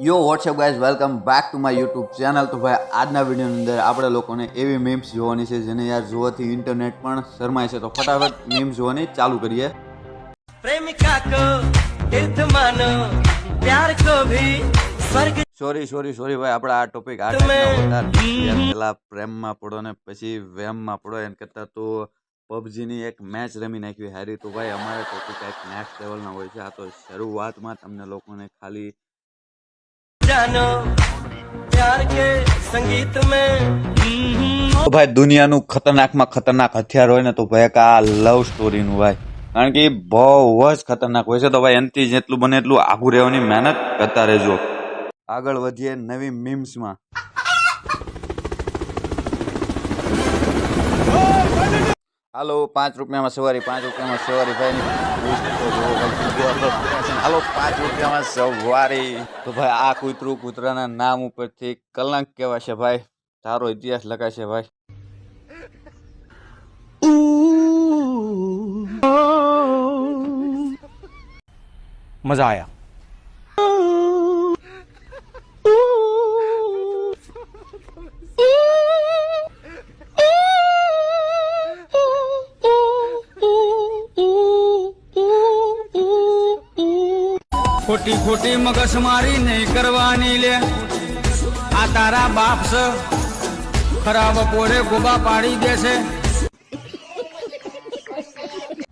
Yo what's up guys welcome back to my YouTube channel તો ભાઈ આજના વિડીયોની અંદર આપણે લોકોને એવી મીમ્સ જોવાની છે જેને યાર જોવાથી ઇન્ટરનેટ પણ શરમાય છે. તો ફટાફટ મીમ્સ જોવાની ચાલુ કરીએ. સોરી સોરી સોરી ભાઈ આપણે આ ટોપિક આ પહેલા પ્રેમમાં પડો ને પછી વેમમાં પડો એમ કરતા તો પબજીની એક મેચ રમી નાખવી હારી તો ભાઈ અમારે ટોપિક એક નેક્સ્ટ લેવલના હોય છે. આ તો શરૂઆતમાં તમને લોકોને ખાલી જાનો પ્યાર કે સંગીત મેં? ભાઈ, દુનિયાનું ખતરનાકમાં ખતરનાક હથિયાર હોય ને તો ભાઈ આ લવ સ્ટોરી નું ભાઈ. કારણ કે બહુ જ ખતરનાક હોય છે. તો ભાઈ, એનથી જેટલું બને એટલું આગું રહેવાની મહેનત કરતા રહેજો. આગળ વધીએ નવી મીમ્સમાં હાલો પાંચ રૂપિયામાં સવારી પાંચ રૂપિયામાં સવારી ભાઈ હાલો પાંચ રૂપિયામાં સવારી. તો ભાઈ આ કૂતરું કૂતરાના નામ ઉપરથી કલંક છે ભાઈ. તારો ઇતિહાસ લખાશે ભાઈ. મજા આયા. ખોટી ખોટી મગજમારી નહીં કરવાની લે આ તારા બાપ છે ખરાબ પોરે ગોબા પાડી દે છે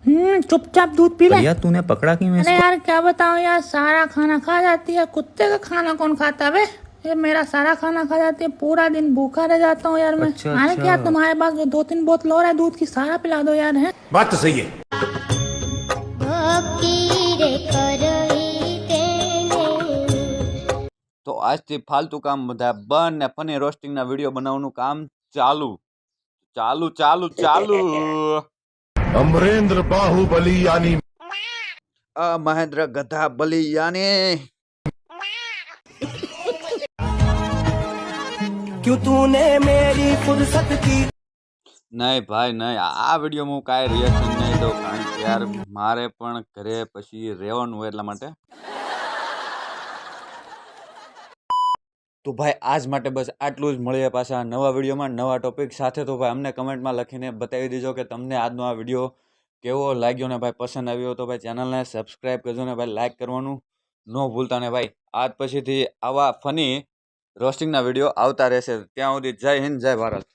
हम्म चुपचाप दूध पी ले भैया तूने पकड़ा कि मैं अरे यार क्या बताऊँ यार सारा खाना खा जाती है कुत्ते का खाना कौन खाता है ये मेरा सारा खाना खा जाती है पूरा दिन भूखा रह जाता हूँ यार मैं अच्छा, अरे अच्छा। क्या तुम्हारे पास जो दो तीन बोतल और है दूध की सारा पिला दो यार है बात तो सही है આજથી ફાલતુ કામ બધા બંધ ને ફની રોસ્ટિંગના વિડીયો બનાવવાનું કામ ચાલુ ચાલુ ચાલુ ચાલુ अमरेंद्र बाहुबली यानी આ મહેન્દ્ર ગધા બલી યાની क्यों तूने मेरी फुर्सत की નહીં ભાઈ નહીં આ- આ વિડીયોમાં હું કાંઈ રિએક્શન નહીં દઉં કારણ કે યાર મારે પણ ઘરે પછી રહેવાનું હોય એટલા માટે તો ભાઈ, આજ માટે બસ આટલું જ. મળીએ પાછા નવા વિડીયોમાં, નવા ટોપિક સાથે. તો ભાઈ, અમને કમેન્ટમાં લખીને બતાવી દેજો કે તમને આજનો આ વીડિયો કેવો લાગ્યો ને ભાઈ, પસંદ આવ્યો તો ભાઈ, ચેનલને સબસ્ક્રાઈબ કરજો ને ભાઈ લાઈક કરવાનું ન ભૂલતા ને ભાઈ. આજ પછીથી આવા ફની રોસ્ટિંગના વીડિયો આવતા રહેશે. ત્યાં સુધી જય હિન્દ, જય ભારત.